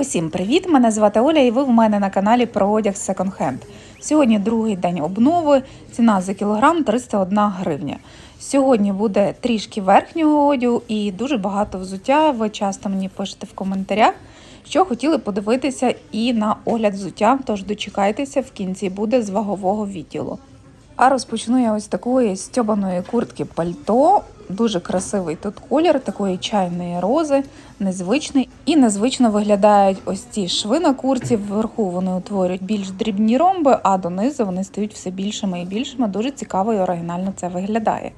Усім привіт! Мене звати Оля, і ви в мене на каналі про одяг Hand. Сьогодні другий день обнови. Ціна за кілограм 301 гривня. Сьогодні буде трішки верхнього одягу і дуже багато взуття. Ви часто мені пишете в коментарях, що хотіли подивитися і на огляд взуття. Тож дочекайтеся, в кінці буде з вагового відділу. А розпочну я ось такої стьобаної куртки пальто. Дуже красивий тут колір, такої чайної рози, незвичний. І незвично виглядають ось ці шви на курці. Вверху вони утворюють більш дрібні ромби, а донизу вони стають все більшими і більшими. Дуже цікаво і оригінально це виглядає.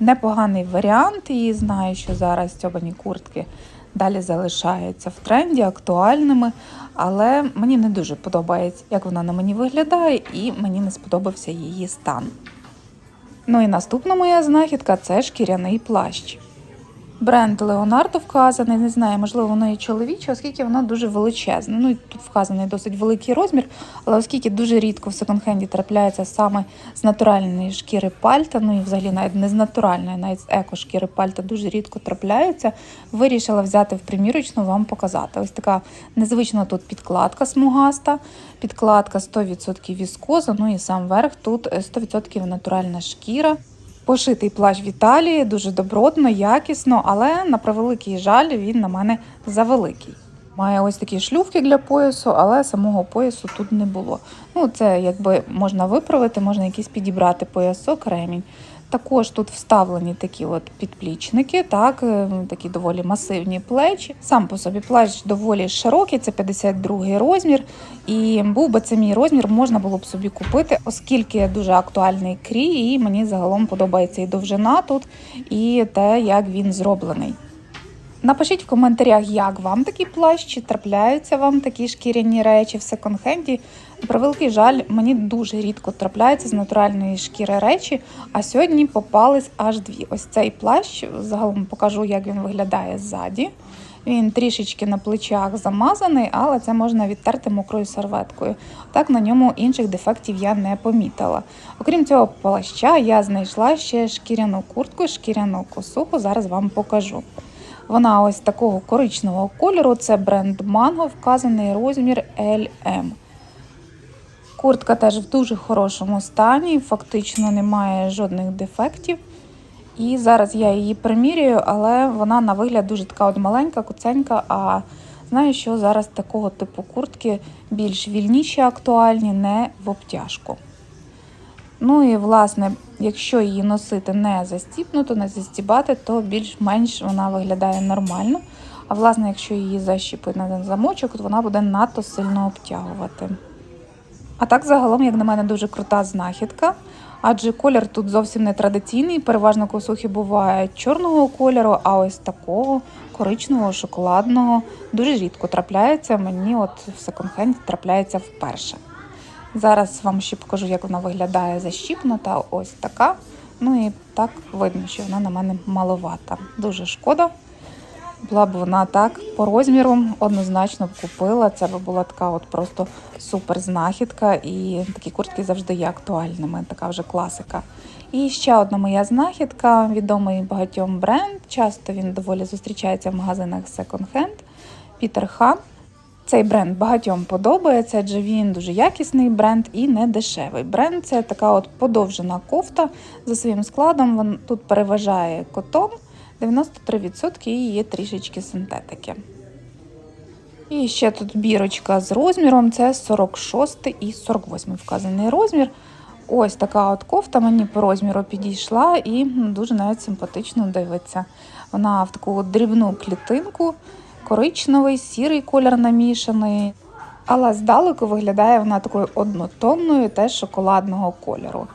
Непоганий варіант, і знаю, що зараз стьобані куртки далі залишаються в тренді, актуальними, але мені не дуже подобається, як вона на мені виглядає, і мені не сподобався її стан. Ну і наступна моя знахідка це шкіряний плащ. Бренд Леонардо вказаний, не знаю, можливо, воно і чоловіче, оскільки воно дуже величезне. Ну і тут вказаний досить великий розмір, але оскільки дуже рідко в секонд-хенді трапляється саме з натуральної шкіри пальта, ну і взагалі навіть не з натуральної, навіть з еко-шкіри пальта дуже рідко трапляються, вирішила взяти в примірочну вам показати. Ось така незвична тут підкладка смугаста, підкладка 100% віскоза, ну і сам верх тут 100% натуральна шкіра. Пошитий плащ в Італії, дуже добротно, якісно, але на превеликий жаль, він на мене завеликий. Має ось такі шлювки для поясу, але самого поясу тут не було. Ну, це якби можна виправити, можна якийсь підібрати поясок, ремінь. Також тут вставлені такі от підплічники, так, е, такі доволі масивні плечі. Сам по собі плащ доволі широкий, це 52 розмір. І був би це мій розмір, можна було б собі купити, оскільки дуже актуальний крій, і мені загалом подобається і довжина тут, і те, як він зроблений. Напишіть в коментарях, як вам такий плащ, чи трапляються вам такі шкіряні речі в секонд-хенді. На превеликий жаль, мені дуже рідко трапляються з натуральної шкіри речі, а сьогодні попались аж дві. Ось цей плащ, загалом покажу, як він виглядає ззаді. Він трішечки на плечах замазаний, але це можна відтерти мокрою серветкою. Так на ньому інших дефектів я не помітила. Окрім цього плаща, я знайшла ще шкіряну куртку, шкіряну косуху. Зараз вам покажу. Вона ось такого коричневого кольору. Це бренд Mango, вказаний розмір LM. Куртка теж в дуже хорошому стані, фактично немає жодних дефектів. І зараз я її примірюю, але вона на вигляд дуже така от маленька, куценька. А знаю, що зараз такого типу куртки більш вільніші, актуальні, не в обтяжку. Ну і, власне, якщо її носити не застіпнуто, не застібати, то більш-менш вона виглядає нормально. А власне, якщо її защіпити на замочок, то вона буде надто сильно обтягувати. А так, загалом, як на мене, дуже крута знахідка, адже колір тут зовсім не традиційний. Переважно косухи бувають чорного кольору, а ось такого коричневого, шоколадного дуже рідко трапляється. Мені от в секонд-хенді трапляється вперше. Зараз вам ще покажу, як вона виглядає защіпнута. Ось така. Ну і так видно, що вона на мене маловата. Дуже шкода. Була б вона так по розміру, однозначно б купила. Це б була така от просто супер знахідка. І такі куртки завжди є актуальними, така вже класика. І ще одна моя знахідка, відомий багатьом бренд. Часто він доволі зустрічається в магазинах секонд-хенд. Пітер Хан. Цей бренд багатьом подобається, адже він дуже якісний бренд і не дешевий. Бренд це така от подовжена кофта за своїм складом. Він тут переважає котон 93% і є трішечки синтетики. І ще тут бірочка з розміром: це 46 і 48 вказаний розмір. Ось така от кофта мені по розміру підійшла і дуже навіть симпатично дивиться. Вона в таку дрібну клітинку коричневий, сірий колір намішаний. Але здалеку виглядає вона такою однотонною, теж шоколадного кольору.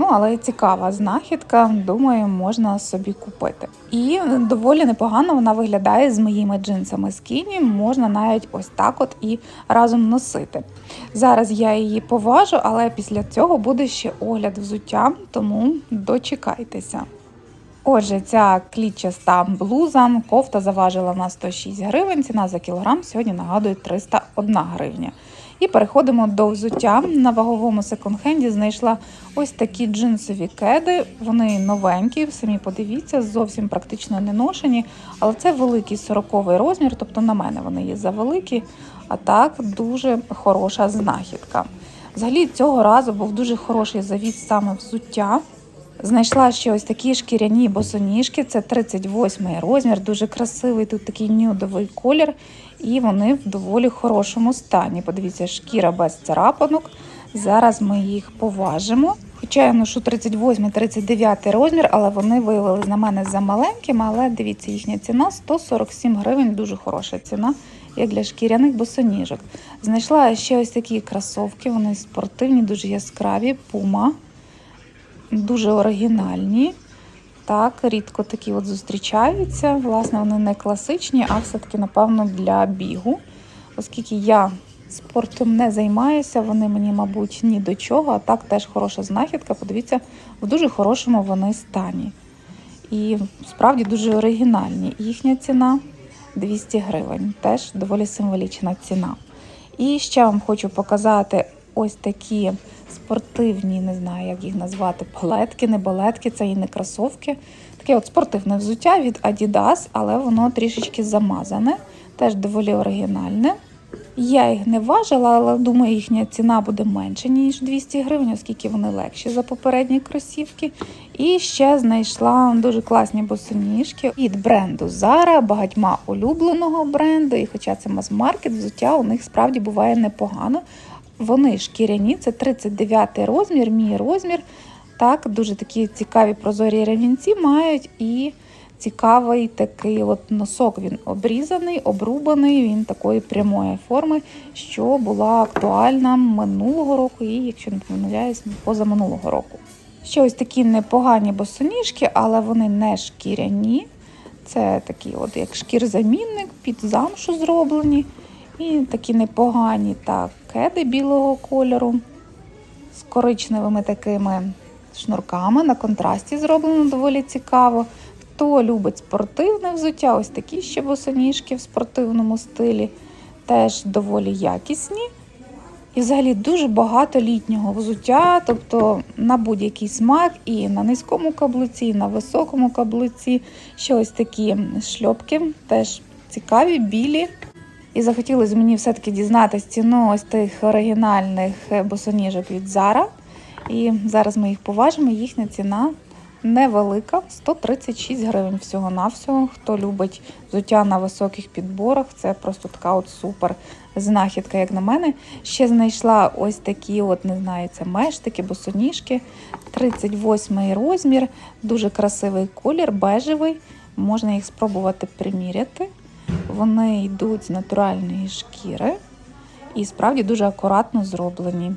Ну, але цікава знахідка, думаю, можна собі купити. І доволі непогано вона виглядає з моїми джинсами скіні, можна навіть ось так от і разом носити. Зараз я її поважу, але після цього буде ще огляд взуття, тому дочекайтеся. Отже, ця клітчаста блуза, кофта заважила на 106 гривень, ціна за кілограм сьогодні нагадує 301 гривня. І переходимо до взуття. На ваговому секонд-хенді знайшла ось такі джинсові кеди. Вони новенькі, самі подивіться, зовсім практично не ношені. Але це великий 40 розмір, тобто на мене вони є завеликі, а так дуже хороша знахідка. Взагалі цього разу був дуже хороший завіт саме взуття. Знайшла ще ось такі шкіряні босоніжки, це 38 розмір, дуже красивий, тут такий нюдовий колір, і вони в доволі хорошому стані. Подивіться, шкіра без царапанок. Зараз ми їх поважимо. Хоча я ношу 38-39 розмір, але вони виявилися на мене за маленькими, але дивіться, їхня ціна 147 гривень, дуже хороша ціна, як для шкіряних босоніжок. Знайшла ще ось такі кросовки, вони спортивні, дуже яскраві, пума дуже оригінальні. Так, рідко такі от зустрічаються. Власне, вони не класичні, а все-таки, напевно, для бігу. Оскільки я спортом не займаюся, вони мені, мабуть, ні до чого, а так теж хороша знахідка. Подивіться, в дуже хорошому вони стані. І справді дуже оригінальні. Їхня ціна 200 гривень. Теж доволі символічна ціна. І ще вам хочу показати ось такі спортивні, не знаю, як їх назвати, балетки, не балетки, це і не кросовки. Таке от спортивне взуття від Adidas, але воно трішечки замазане, теж доволі оригінальне. Я їх не важила, але думаю, їхня ціна буде менше, ніж 200 гривень, оскільки вони легші за попередні кросівки. І ще знайшла дуже класні босоніжки від бренду Zara, багатьма улюбленого бренду. І хоча це мас-маркет, взуття у них справді буває непогано. Вони шкіряні, це 39 розмір, мій розмір. Так, дуже такі цікаві прозорі ремінці мають і цікавий такий от носок. Він обрізаний, обрубаний, він такої прямої форми, що була актуальна минулого року, і, якщо не помиляюсь, позаминулого року. Ще ось такі непогані босоніжки, але вони не шкіряні. Це такі, от як шкір-замінник, під замшу зроблені. І такі непогані так, кеди білого кольору з коричневими такими шнурками. На контрасті зроблено доволі цікаво. Хто любить спортивне взуття, ось такі ще босоніжки в спортивному стилі, теж доволі якісні. І взагалі дуже багато літнього взуття, тобто на будь-який смак, і на низькому каблуці, і на високому каблуці. Ще ось такі шльопки, теж цікаві, білі. І захотілося мені все-таки дізнатися ціну ось тих оригінальних босоніжок від Zara. І зараз ми їх поважимо. Їхня ціна невелика 136 гривень всього-навсього. Хто любить взуття на високих підборах, це просто така от супер знахідка, як на мене. Ще знайшла ось такі, от не знаю, це мештики, босоніжки. 38 розмір, дуже красивий колір, бежевий. Можна їх спробувати приміряти. Вони йдуть з натуральної шкіри і справді дуже акуратно зроблені.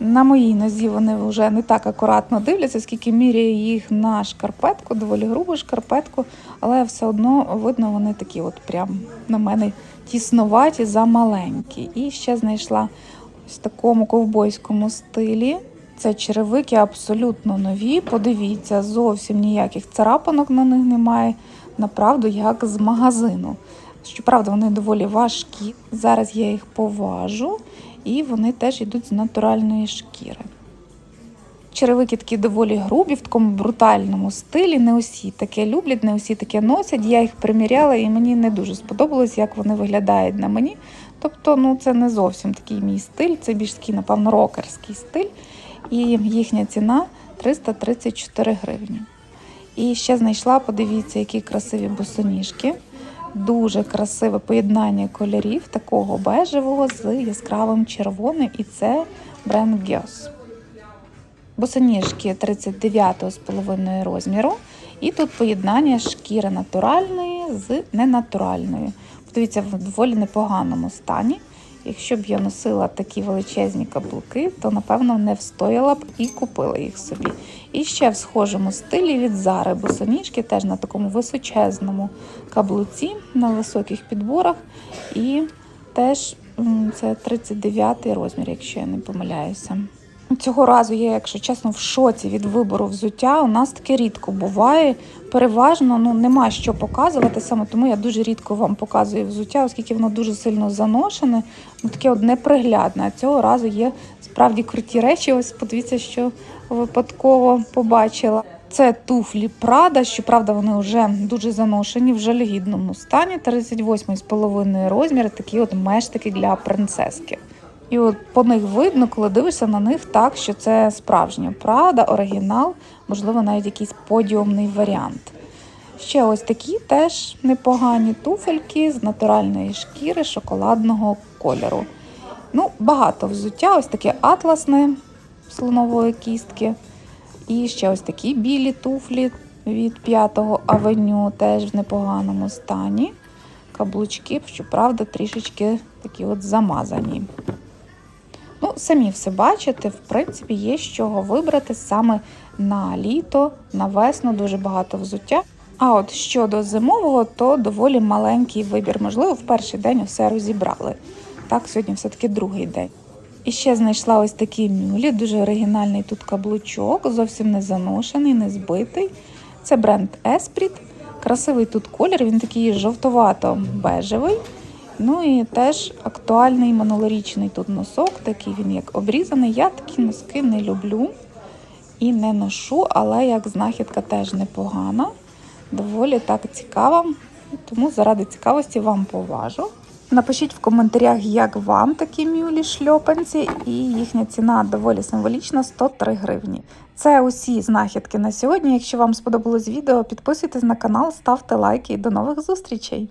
На моїй нозі вони вже не так акуратно дивляться, скільки міряю їх на шкарпетку, доволі грубу шкарпетку, але все одно видно, вони такі от прям на мене тіснуваті, замаленькі. І ще знайшла ось такому ковбойському стилі. Це черевики абсолютно нові. Подивіться, зовсім ніяких царапанок на них немає. Направду, як з магазину. Щоправда, вони доволі важкі. Зараз я їх поважу, і вони теж йдуть з натуральної шкіри. Черевики такі доволі грубі, в такому брутальному стилі. Не усі таке люблять, не усі таке носять. Я їх приміряла, і мені не дуже сподобалось, як вони виглядають на мені. Тобто, ну це не зовсім такий мій стиль, це більш такий, напевно, рокерський стиль. І їхня ціна 334 гривні. І ще знайшла, подивіться, які красиві босоніжки. Дуже красиве поєднання кольорів, такого бежевого з яскравим червоним, і це бренд Гьос. Босоніжки 39,5 розміру. І тут поєднання шкіри натуральної з ненатуральною. Подивіться, в доволі непоганому стані. Якщо б я носила такі величезні каблуки, то напевно не встояла б і купила їх собі. І ще в схожому стилі від Зари босоніжки, теж на такому височезному каблуці, на високих підборах. І теж це 39 розмір, якщо я не помиляюся. Цього разу я, якщо чесно, в шоці від вибору взуття. У нас таке рідко буває. Переважно ну нема що показувати саме, тому я дуже рідко вам показую взуття, оскільки воно дуже сильно заношене, ну таке от неприглядне. А цього разу є справді круті речі. Ось подивіться, що випадково побачила. Це туфлі Прада, щоправда, вони вже дуже заношені в жалюгідному стані. 38,5 розмір, такі от мештики для принцески. І от по них видно, коли дивишся на них так, що це справжня Прада, оригінал, можливо, навіть якийсь подіумний варіант. Ще ось такі теж непогані туфельки з натуральної шкіри шоколадного кольору. Ну, багато взуття, ось таке атласне слонової кістки. І ще ось такі білі туфлі від 5-го авеню, теж в непоганому стані. Каблучки, щоправда, трішечки такі от замазані. Ну, самі все бачите, в принципі, є з чого вибрати саме на літо, на весну дуже багато взуття. А от щодо зимового, то доволі маленький вибір. Можливо, в перший день все розібрали. Так, сьогодні все-таки другий день. І ще знайшла ось такі мюлі, дуже оригінальний тут каблучок, зовсім не заношений, не збитий. Це бренд Esprit. Красивий тут колір, він такий жовтовато-бежевий. Ну і теж актуальний минулорічний тут носок, такий він як обрізаний. Я такі носки не люблю і не ношу, але як знахідка теж непогана. Доволі так цікава. Тому заради цікавості вам поважу. Напишіть в коментарях, як вам такі мюлі шльопанці, і їхня ціна доволі символічна 103 гривні. Це усі знахідки на сьогодні. Якщо вам сподобалось відео, підписуйтесь на канал, ставте лайки і до нових зустрічей!